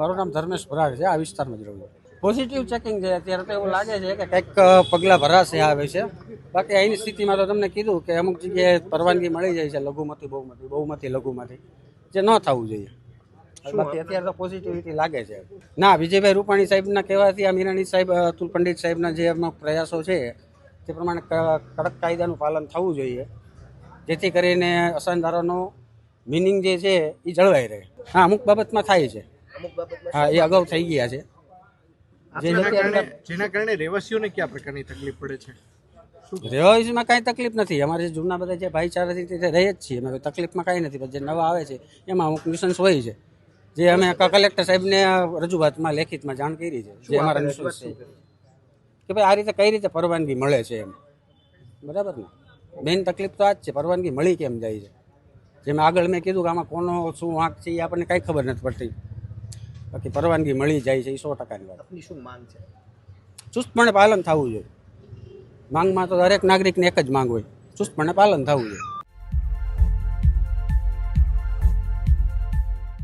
મારું નામ ધર્મેશ ભરાડ છે આ વિસ્તારમાં જ રહું છું. પોઝિટિવ ચેકિંગ છે અત્યારે તો એવું લાગે છે કે કંઈક પગલાં ભરાશે આવે છે. બાકી અહીંની સ્થિતિમાં તો તમને કીધું કે અમુક જગ્યાએ પરવાનગી મળી જાય છે લઘુમતી બહુમતી બહુમતી લઘુમતી જે ન થવું જોઈએ. બાકી અત્યારે તો પોઝિટિવિટી લાગે છે. ના વિજયભાઈ રૂપાણી સાહેબના કહેવાથી આ મીરાણી સાહેબ અતુલ પંડિત સાહેબના જે અમુક પ્રયાસો છે તે પ્રમાણે કડક કાયદાનું પાલન થવું જોઈએ. જેથી કરીને અસરદારોનો મિનિંગ જે છે એ જળવાઈ રહે. હા અમુક બાબતમાં થાય છે. હા એ અગાઉ થઈ ગયા છે. જેના કારણે રહેવાસીઓને કયા પ્રકારની તકલીફ પડે છે? રહેવાસીમાં કાંઈ તકલીફ નથી. અમારે જે જૂના બધા જે ભાઈચારાથી તે રહે જ છીએ. અમે તકલીફમાં કાંઈ નથી. પણ જે નવા આવે છે એમાં અમુક ન્યુસન્સ હોય છે. જે અમે ક- કલેક્ટર સાહેબને રજૂઆતમાં લેખિતમાં જાણ કરી છે. જે અમારા ન્યુસન્સ છે. કે ભાઈ આ રીતે કઈ રીતે પરવાનગી મળે છે એમ. બરાબર ને? મેઇન તકલીફ તો આ જ છે. પરવાનગી મળી કેમ જાય છે? જેમ આગળ મેં કીધું કે આમાં કોનો શું વાંક છે એ આપણને કાંઈ ખબર નથી પડતી. બાકી પરવાનગી મળી જાય છે એ સો ટકાની વાત. આપની શું માંગ છે? ચુસ્તપણે પાલન થવું જોઈએ. માંગમાં તો દરેક નાગરિકને એક જ માંગ હોય. ચુસ્તપણે પાલન થવું જોઈએ.